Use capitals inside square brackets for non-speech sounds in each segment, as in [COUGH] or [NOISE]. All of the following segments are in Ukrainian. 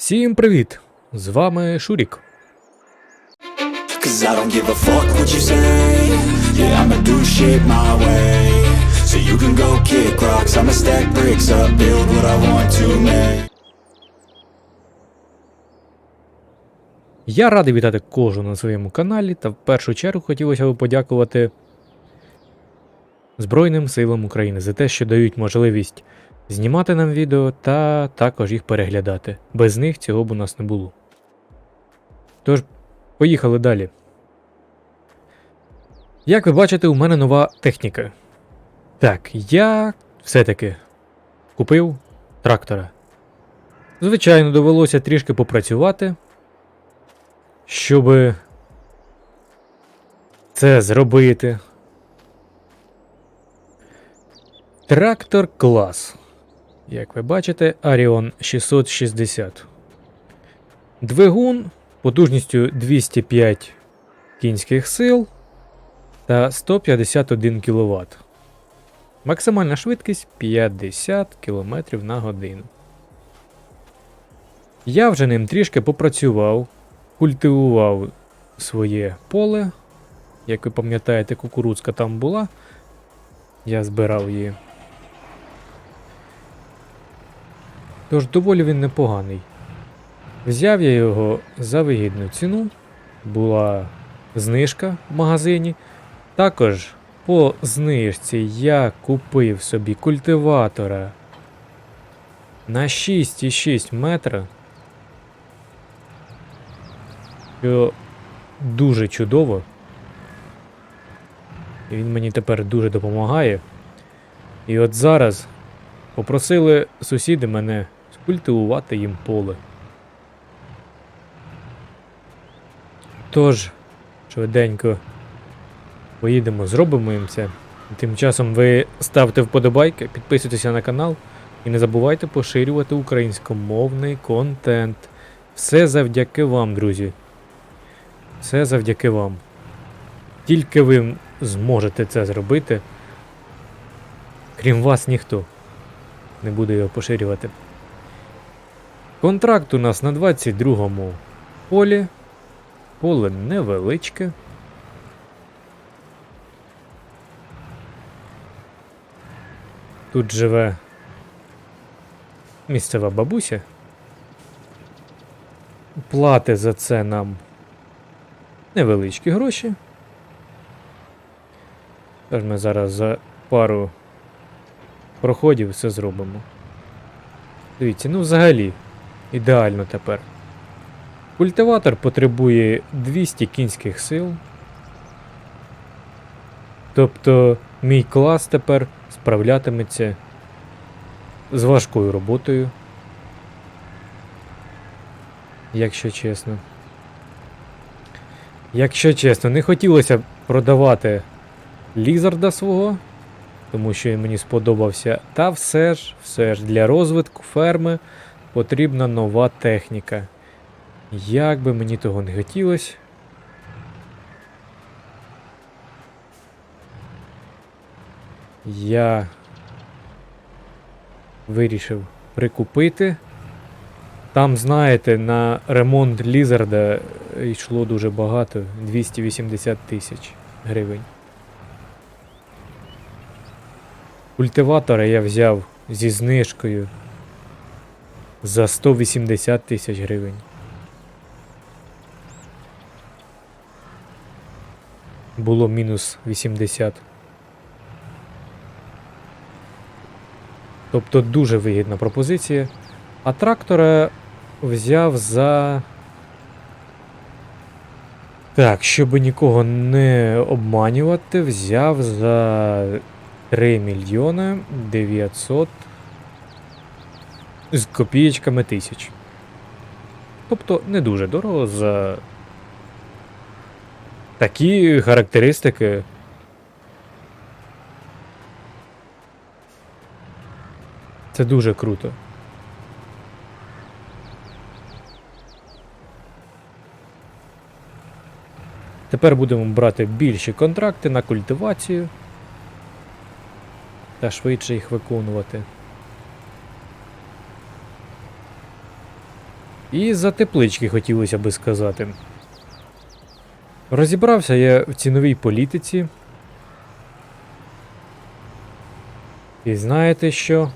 Всім привіт! З вами Шурік. Я радий вітати кожного на своєму каналі, та в першу чергу хотілося б подякувати Збройним силам України за те, що дають можливість знімати нам відео та також їх переглядати. Без них цього б у нас не було. Тож, поїхали далі. Як ви бачите, у мене нова техніка. Так, я все-таки купив трактора. Звичайно, довелося трішки попрацювати щоб це зробити. Трактор клас. Як ви бачите, Arion 660. Двигун потужністю 205 кінських сил та 151 кВт. Максимальна швидкість 50 км на годину. Я вже ним трішки попрацював, культивував своє поле. Як ви пам'ятаєте, кукурудзка там була. Я збирав її. Тож доволі він непоганий. Взяв я його за вигідну ціну. Була знижка в магазині. Також по знижці я купив собі культиватора на 6,6 метра. Що дуже чудово. І він мені тепер дуже допомагає. І от зараз попросили сусіди мене скультивувати їм поле. Тож, швиденько поїдемо, зробимо їм це. Тим часом ви ставте вподобайки, підписуйтеся на канал і не забувайте поширювати українськомовний контент. Все завдяки вам, друзі. Все завдяки вам. Тільки ви зможете це зробити. Крім вас ніхто не буде його поширювати. Контракт у нас на 22-му полі. Поле невеличке. Тут живе місцева бабуся. Плати за це нам невеличкі гроші. Тож ми зараз за пару проходів все зробимо. Дивіться, ну взагалі, ідеально тепер. Культиватор потребує 200 кінських сил. Тобто мій клас тепер справлятиметься з важкою роботою. Якщо чесно. Якщо чесно, не хотілося б продавати лізарда свого, тому що він мені сподобався. Та все ж, все ж, для розвитку ферми потрібна нова техніка. Як би мені того не хотілося. Я вирішив прикупити. Там, знаєте, на ремонт Лізарда йшло дуже багато 280 тисяч гривень. Культиватора я взяв зі знижкою за 180 тисяч гривень. Було мінус 80. Тобто дуже вигідна пропозиція. А трактора взяв за. Так, щоб нікого не обманювати, взяв за 3 мільйони 900 з копієчками тисяч. Тобто не дуже дорого за такі характеристики. Це дуже круто. Тепер будемо брати більші контракти на культивацію та швидше їх виконувати. І за теплички хотілося би сказати. Розібрався я в ціновій політиці. І знаєте що?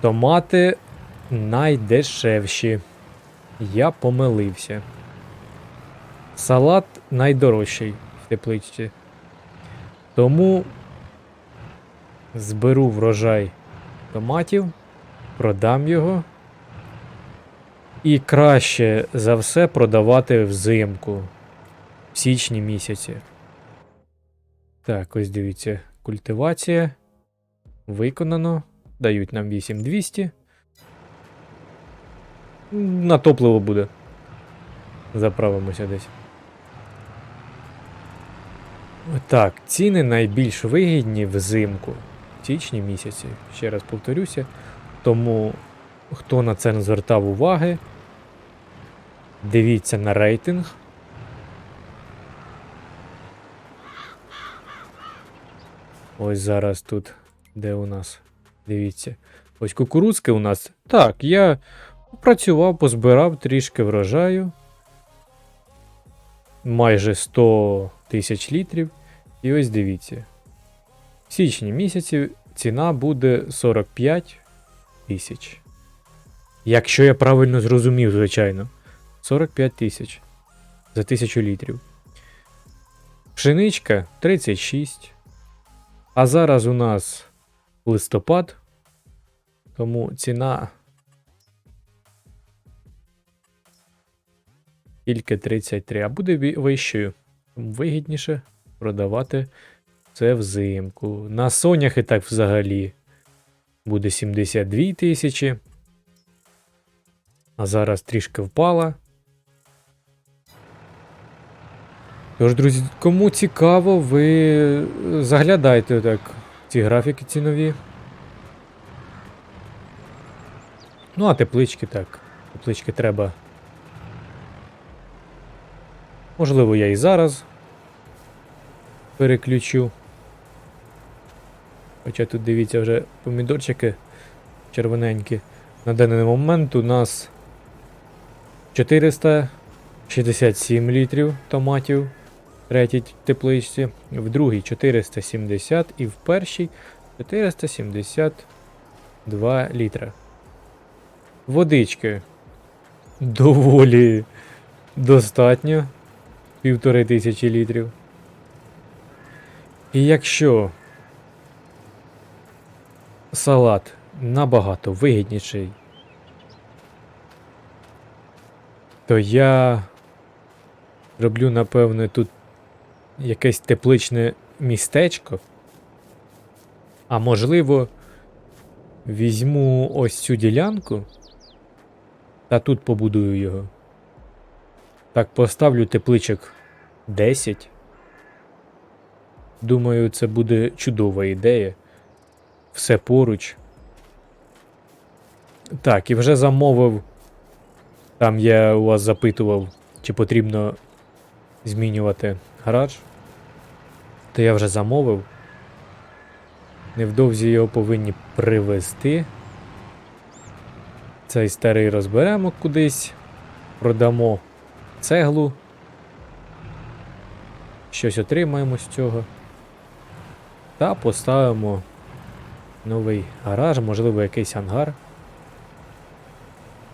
Томати найдешевші. Я помилився. Салат найдорожчий в тепличці. Тому зберу врожай томатів, продам його. І краще за все продавати взимку в січні місяці. Так, ось дивіться, культивація. Виконано. Дають нам 8200. М, На топливо буде. Заправимося десь. Так, ціни найбільш вигідні взимку. В січні місяці. Ще раз повторюся. Тому хто на це не звертав уваги, дивіться на рейтинг. Ось зараз тут, де у нас. Дивіться. Ось кукурудзки у нас. Так, я працював, позбирав трішки врожаю. Майже 100 тисяч літрів. І ось дивіться. В січні місяці ціна буде 45 тисяч. Якщо я правильно зрозумів, звичайно. 45 тисяч за тисячу літрів. Пшеничка 36. А зараз у нас листопад. Тому ціна тільки 33, а буде вищою. Тому вигідніше продавати це взимку. На сонях і так взагалі буде 72 тисячі. А зараз трішки впала. Тож, друзі, кому цікаво, ви заглядайте так ці графіки цінові. Ну, а теплички так. Теплички треба. Можливо, я і зараз переключу. Хоча тут дивіться вже помідорчики червоненькі. На даний момент у нас 467 літрів томатів в третій тепличці, в другій 470 і в першій 472 літра. Водички доволі достатньо. Півтори тисячі літрів. І якщо салат набагато вигідніший, то я роблю, напевне, тут якесь тепличне містечко. А можливо, візьму ось цю ділянку та тут побудую його. Так, поставлю тепличок 10. Думаю, це буде чудова ідея. Все поруч. Так, і вже замовив. Там я у вас запитував, чи потрібно змінювати гараж. То я вже замовив. Невдовзі його повинні привезти. Цей старий розберемо кудись, продамо цеглу. Щось отримаємо з цього. Та поставимо новий гараж, можливо, якийсь ангар.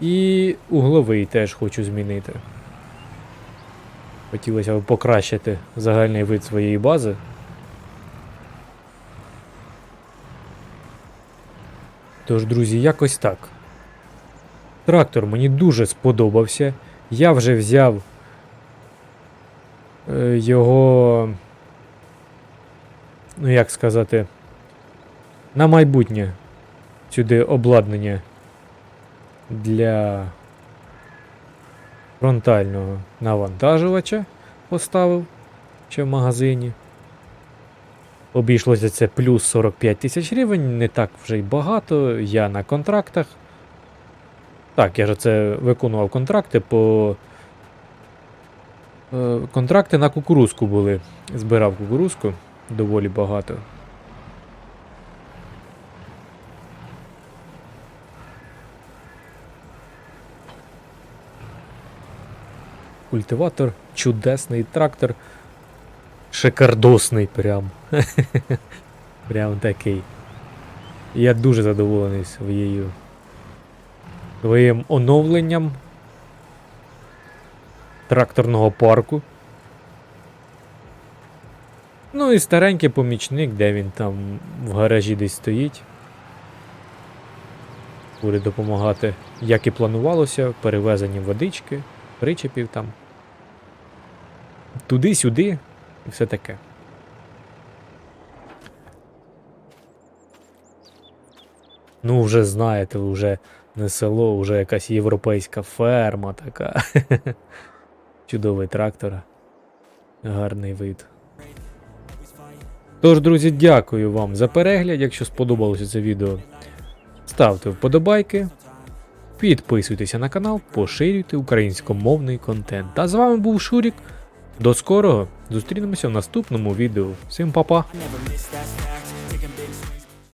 І угловий теж хочу змінити. Хотілося б покращити загальний вид своєї бази. Тож, друзі, якось так. Трактор мені дуже сподобався. Я вже взяв е, його. Ну, як сказати, на майбутнє сюди обладнання для фронтального навантажувача поставив ще в магазині. Обійшлося це плюс 45 тисяч гривень, не так вже й багато. Я на контрактах. Так, я ж це виконував контракти по. Е, Контракти на кукурузку були. Збирав кукурузку доволі багато. Культиватор, чудесний трактор. Шикардосний прям. [LAUGHS] прям такий. Я дуже задоволений своєю своїм оновленням тракторного парку. Ну і старенький помічник, де він там в гаражі десь стоїть. Буде допомагати, як і планувалося, перевезенні водички, причепів там. Туди-сюди і все таке. Ну, вже знаєте, вже не село, вже якась європейська ферма така. [LAUGHS] Чудовий трактор. Гарний вид. Тож, друзі, дякую вам за перегляд. Якщо сподобалося це відео, ставте вподобайки, підписуйтеся на канал, поширюйте українськомовний контент. А з вами був Шурік. До скорого! Зустрінемося в наступному відео. Всім па-па!